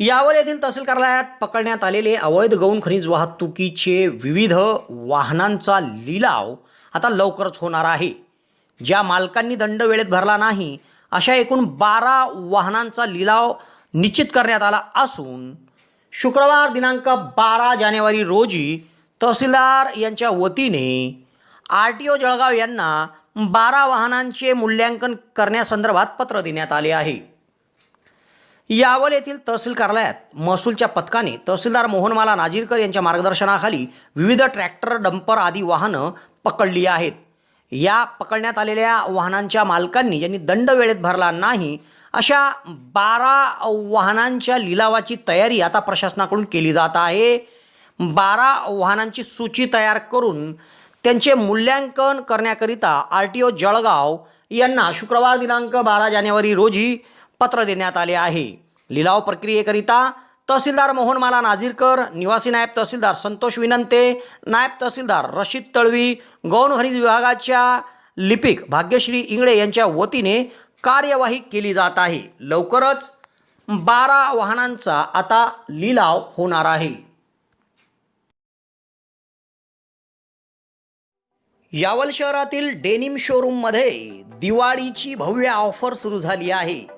यावल येथील तहसील कार्यालयात पकडण्यात आलेले अवैध गौण खनिज वाहतुकीचे विविध वाहनांचा लिलाव आता लवकरच होणार आहे. ज्या मालकांनी दंड वेळेत भरला नाही अशा एकूण बारा वाहनांचा लिलाव निश्चित करण्यात आला असून शुक्रवार दिनांक बारा जानेवारी रोजी तहसीलदार यांच्या वतीने आर टी ओ जळगाव यांना बारा वाहनांचे मूल्यांकन करण्यासंदर्भात पत्र देण्यात आले आहे. यावल येथील तहसील कार्यालयात महसूलच्या पथकाने तहसीलदार मोहनमाला नाजीरकर यांच्या मार्गदर्शनाखाली विविध ट्रॅक्टर डंपर आदी वाहनं पकडली आहेत. या पकडण्यात आलेल्या वाहनांच्या मालकांनी ज्यांनी दंड वेळेत भरला नाही अशा बारा वाहनांच्या लिलावाची तयारी आता प्रशासनाकडून केली जात आहे. बारा वाहनांची सूची तयार करून त्यांचे मूल्यांकन करण्याकरिता आर टी ओ जळगाव यांना शुक्रवार दिनांक बारा जानेवारी रोजी पत्र देण्यात आले आहे. लिलाव प्रक्रियेकरिता तहसीलदार मोहनमाला नाझीरकर निवासी नायब तहसीलदार संतोष विनंते नायब तहसीलदार रशीद तळवी गौण विभागाच्या लिपिक भाग्यश्री इंगळे यांच्या वतीने कार्यवाही केली जात आहे. लवकरच बारा वाहनांचा आता लिलाव होणार आहे. यावल शहरातील डेनिम शोरूममध्ये दिवाळीची भव्य ऑफर सुरू झाली आहे.